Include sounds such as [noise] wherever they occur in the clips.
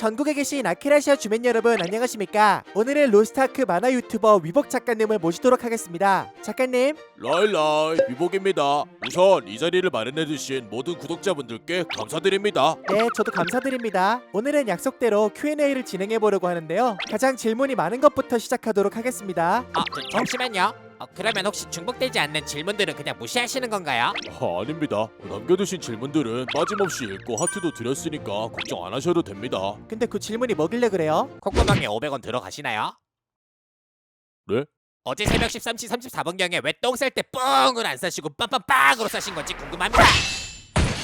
전국에 계신 아크라시아 주민 여러분 안녕하십니까? 오늘은 로스트아크 만화 유튜버 위복 작가님을 모시도록 하겠습니다. 작가님, 라일라이 위복입니다. 우선 이 자리를 마련해주신 모든 구독자분들께 감사드립니다. 네, 저도 감사드립니다. 오늘은 약속대로 Q&A를 진행해 보려고 하는데요. 가장 질문이 많은 것부터 시작하도록 하겠습니다. 어, 저, 잠시만요. 어, 그러면 혹시 중복되지 않는 질문들은 그냥 무시하시는 건가요? 아, 아닙니다. 남겨두신 질문들은 빠짐없이 읽고 하트도 드렸으니까 걱정 안 하셔도 됩니다. 근데 그 질문이 뭐길래 그래요? 콧구멍에 500원 들어가시나요? 네? 어제 새벽 13시 34분경에 왜 똥 쌀 때 뻥을 안 싸시고 빰빰빵으로 싸신 건지 궁금합니다.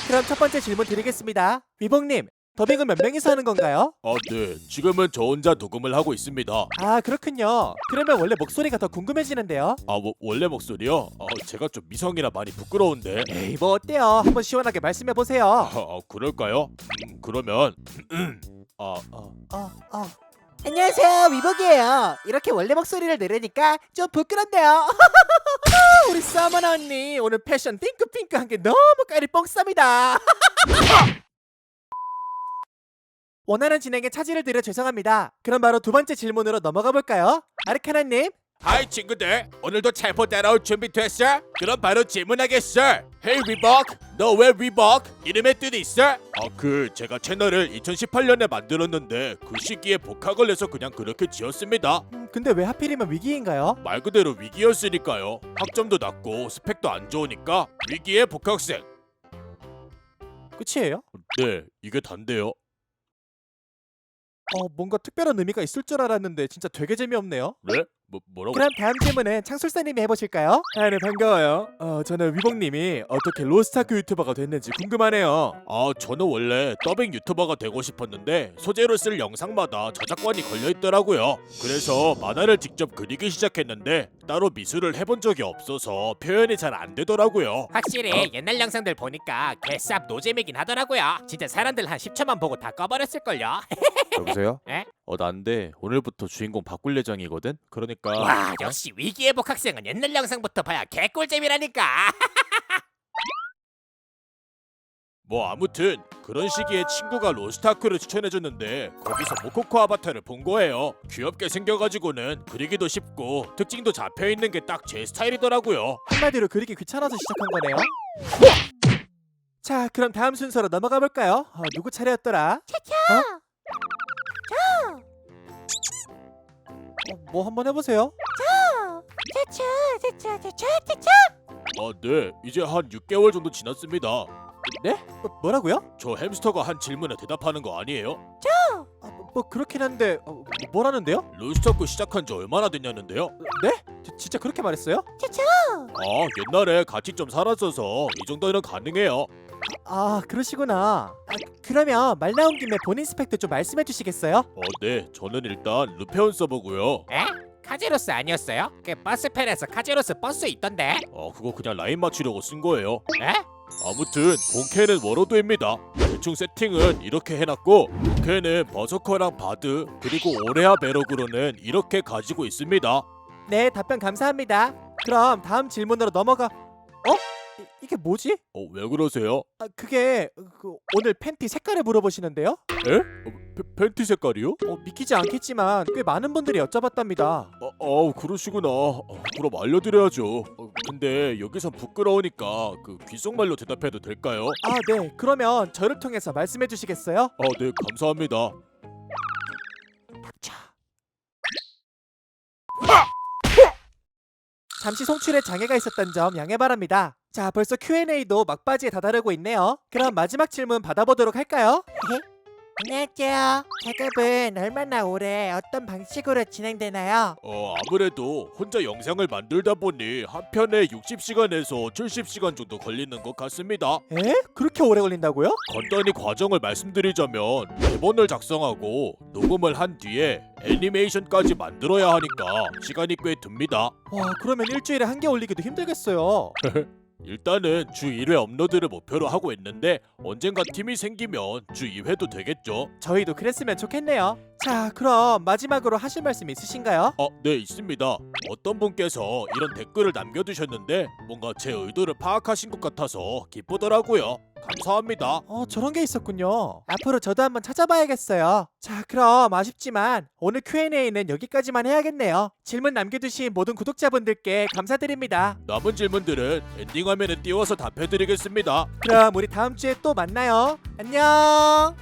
그럼 첫 번째 질문 드리겠습니다. 위복님, 더빙은 몇 명이서 하는 건가요? 아, 네. 지금은 저 혼자 녹음을 하고 있습니다. 아, 그렇군요. 그러면 원래 목소리가 더 궁금해지는데요. 아, 뭐, 원래 목소리요? 아, 제가 좀 미성이라 많이 부끄러운데. 에이, 뭐 어때요? 한번 시원하게 말씀해 보세요. 아, 아, 그럴까요? 음, 그러면 아, 아, 어, 어. 안녕하세요, 위복이에요. 이렇게 원래 목소리를 내려니까 좀 부끄럽네요. [laughs] 우리 서머너 언니 오늘 패션 핑크핑크한 게 너무 깔이 뽕쌉니다. [laughs] 원하는 진행에 차질을 드려 죄송합니다. 그럼 바로 두 번째 질문으로 넘어가 볼까요? 아르카나님, 하이 친구들 오늘도 찰포 따라올 준비 됐어? 그럼 바로 질문하겠어 헤이 위벅 너왜 위벅? 이름에 뜻이 있어? 아 그 제가 채널을 2018년에 만들었는데 그 시기에 복학을 해서 그냥 그렇게 지었습니다 음, 근데 왜 하필이면 위기인가요? 말 그대로 위기였으니까요 학점도 낮고 스펙도 안 좋으니까 위기의 복학생 끝이에요? 네 이게 단데요 어, 뭔가 특별한 의미가 있을 줄 알았는데 진짜 되게 재미없네요. 네? 뭐, 뭐라고? 그럼 다음 질문은 창술사님이 해보실까요? 아, 네 반가워요. 어, 저는 위복님이 어떻게 로스타크 유튜버가 됐는지 궁금하네요. 아 저는 원래 더빙 유튜버가 되고 싶었는데 소재로 쓸 영상마다 저작권이 걸려 있더라고요. 그래서 만화를 직접 그리기 시작했는데 따로 미술을 해본 적이 없어서 표현이 잘 안 되더라고요. 확실히 옛날 영상들 보니까 개쌉 노잼이긴 하더라고요. 진짜 사람들 한 10초만 보고 다 꺼버렸을걸요. [laughs] 여보세요? 에? 어 난데 오늘부터 주인공 바꿀 예정이거든. 그러니까 와 역시 위기의 복학생은 옛날 영상부터 봐야 개꿀잼이라니까. [laughs] 뭐 아무튼 그런 시기에 친구가 로스타크를 추천해줬는데 거기서 모코코 아바타를 본 거예요. 귀엽게 생겨가지고는 그리기도 쉽고 특징도 잡혀 있는 게 딱 제 스타일이더라고요. 한마디로 그리기 귀찮아서 시작한 거네요. 자, 그럼 다음 순서로 넘어가 볼까요? 어, 누구 차례였더라? 차차. 어? 뭐 한번 해보세요. 아 네, 이제 한 6개월 정도 지났습니다. 네? 뭐, 뭐라고요? 저 햄스터가 한 질문에 대답하는 거 아니에요? 아, 뭐, 뭐 그렇긴 한데 어, 뭐, 뭐라는데요? 로스터크 시작한 지 얼마나 됐냐는데요? 네? 지- 진짜 그렇게 말했어요? 아 옛날에 같이 좀 살았어서 이 정도는 가능해요. 아 그러시구나. 아, 그러면 말 나온 김에 본인 스펙도 좀 말씀해 주시겠어요? 어 네, 저는 일단 루페온 서버고요. 에? 카제로스 아니었어요? 그 버스펠에서 카제로스 버스 있던데. 아 그거 그냥 라인 맞추려고 쓴 거예요. 에? 아무튼 본캐는 워로드입니다. 대충 세팅은 이렇게 해놨고 본캐는 버서커랑 바드 그리고 오레아 베럭으로는 이렇게 가지고 있습니다. 네 답변 감사합니다. 그럼 다음 질문으로 넘어가. 어? 이, 이게 뭐지? 어 왜 그러세요? 아 그게 그, 오늘 팬티 색깔을 물어보시는데요? 에? 어, 팬- 팬티 색깔이요? 어, 믿기지 않겠지만 꽤 많은 분들이 여쭤봤답니다. 아, 아 그러시구나. 어, 그럼 알려드려야죠. 어, 근데 여기서 부끄러우니까 그 귓속말로 대답해도 될까요? 아 네 그러면 저를 통해서 말씀해 주시겠어요? 아 네 감사합니다. 잠시 송출에 장애가 있었던 점 양해 바랍니다. 자, 벌써 Q&A도 막바지에 다다르고 있네요. 그럼 마지막 질문 받아보도록 할까요? 안녕하세요. 작업은 얼마나 오래 어떤 방식으로 진행되나요? 어 아무래도 혼자 영상을 만들다 보니 한 편에 60시간에서 70시간 정도 걸리는 것 같습니다. 에? 그렇게 오래 걸린다고요? 간단히 과정을 말씀드리자면 대본을 작성하고 녹음을 한 뒤에 애니메이션까지 만들어야 하니까 시간이 꽤 듭니다. 와, 그러면 일주일에 한 개 올리기도 힘들겠어요. [laughs] 일단은 주 1회 업로드를 목표로 하고 있는데 언젠가 팀이 생기면 주 2회도 되겠죠. 저희도 그랬으면 좋겠네요. 자, 그럼 마지막으로 하실 말씀 있으신가요? 어, 네 있습니다. 어떤 분께서 이런 댓글을 남겨두셨는데 뭔가 제 의도를 파악하신 것 같아서 기쁘더라고요. 감사합니다. 어, 저런 게 있었군요. 앞으로 저도 한번 찾아봐야겠어요. 자, 그럼 아쉽지만 오늘 Q&A는 여기까지만 해야겠네요. 질문 남겨주신 모든 구독자분들께 감사드립니다. 남은 질문들은 엔딩 화면에 띄워서 답해드리겠습니다. 그럼 우리 다음 주에 또 만나요. 안녕.